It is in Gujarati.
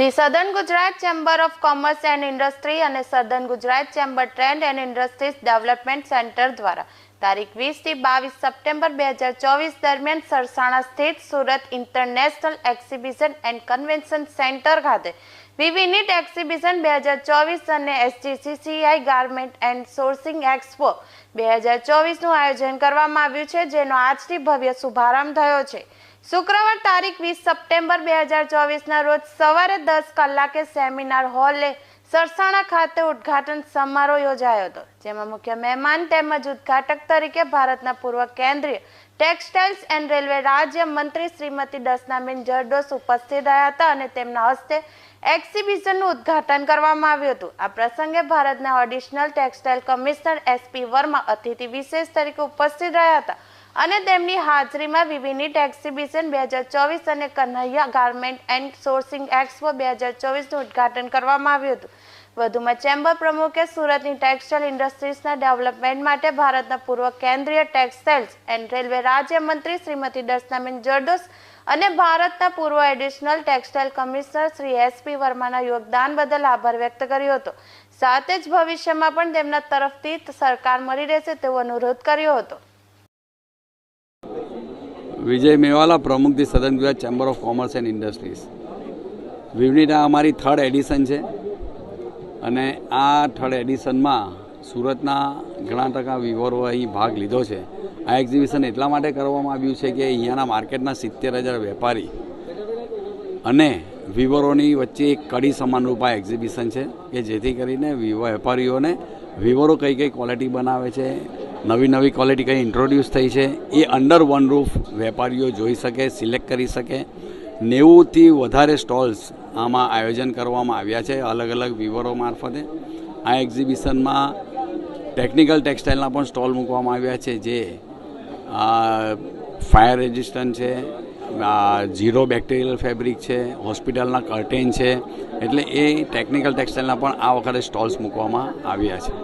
The southern Gujarat chamber of commerce and industry અને southern Gujarat chamber trade and industries development centre દ્વારા તારીખ વીસથી બાવીસ સપ્ટેમ્બર બે હજાર ચોવીસ દરમિયાન સરસાણા સ્થિત Surat international exhibition and convention centre ખાતે વિવિનિટ એક્ઝિબિશન બે હજાર ચોવીસ અને S G C C I garment and sourcing expo બે હજાર ચોવીસનું આયોજન કરવામાં આવ્યું છે, જેનો આજથી ભવ્ય શુભારંભ થયો છે. શુક્રવાર તારીખ વીસ સપ્ટેમ્બર બે હજાર ચોવીસના રોજ સવારે દસ કલાકે સેમિનાર હોલે સરસાણા ખાતે ઉદ્ઘાટન સમારોહ યોજાયો હતો, જેમાં મુખ્ય મહેમાન તેમજ ઉદ્ઘાટક તરીકે ભારતના પૂર્વ કેન્દ્રીય ટેક્સટાઇલ્સ એન્ડ રેલવે રાજ્ય મંત્રી શ્રીમતી દર્શનાબેન જરડોસ ઉપસ્થિત રહ્યા હતા અને તેમના હસ્તે એક્ઝિબિશનનું ઉદ્ઘાટન કરવામાં આવ્યું હતું. આ પ્રસંગે ભારતના additional textile commissioner SP Verma અતિથિ વિશેષ તરીકે ઉપસ્થિત રહ્યા હતા. અને તેમની હાજરીમાં વિવિનિટ એક્ઝિબિશન બે હજાર ચોવીસ અને Kanhaiya garment and sourcing expo બે હજાર ચોવીસનું ઉદ્ઘાટન કરવામાં આવ્યું હતું. વધુમાં ચેમ્બર પ્રમુખે સુરતની ટેક્સટાઇલ ઇન્ડસ્ટ્રીઝના ડેવલપમેન્ટ માટે ભારતના પૂર્વ કેન્દ્રીય ટેક્સટાઇલ્સ એન્ડ રેલવે રાજ્યમંત્રી શ્રીમતી દર્શનાબેન જરદોસ અને ભારતના પૂર્વ additional textile commissioner Shri SP વર્માના યોગદાન બદલ આભાર વ્યક્ત કર્યો હતો. સાથે જ ભવિષ્યમાં પણ તેમના તરફથી સરકાર મળી રહેશે તેવો અનુરોધ કર્યો હતો. વિજય મેવાલા પ્રમુખ the southern Gujarat chamber of commerce and industries Vivnit આ અમારી થર્ડ એડિશન છે. અને આ થર્ડ એડિશનમાં સુરતના ઘણા ટકા વિવરોએ અહીં ભાગ લીધો છે. આ એક્ઝિબિશન એટલા માટે કરવામાં આવ્યું છે કે અહીંયાના માર્કેટના સિત્તેર હજાર વેપારી અને વિવરોની વચ્ચે એક કડી સમાનરૂપ આ એક્ઝિબિશન છે કે જેથી કરીને વેપારીઓને વિવરો કઈ કઈ ક્વોલિટી બનાવે છે નવી નવી ક્વોલિટી કઈ ઇન્ટ્રોડ્યુસ થઈ છે, એ અંડર વન રૂફ વેપારીઓ જોઈ શકે સિલેક્ટ કરી શકે. નેવુંથી વધારે સ્ટોલ્સ આમાં આયોજન કરવામાં આવ્યા છે અલગ અલગ વિવરો મારફતે. આ એક્ઝિબિશનમાં ટેકનિકલ ટેક્સટાઇલના પણ સ્ટોલ મૂકવામાં આવ્યા છે, જે ફાયર રેઝિસ્ટન્ટ છે ઝીરો બેક્ટેરિયલ ફેબ્રિક છે હોસ્પિટલના કર્ટેન છે, એટલે એ ટેકનિકલ ટેક્સટાઇલના પણ આ વખતે સ્ટોલ્સ મૂકવામાં આવ્યા છે.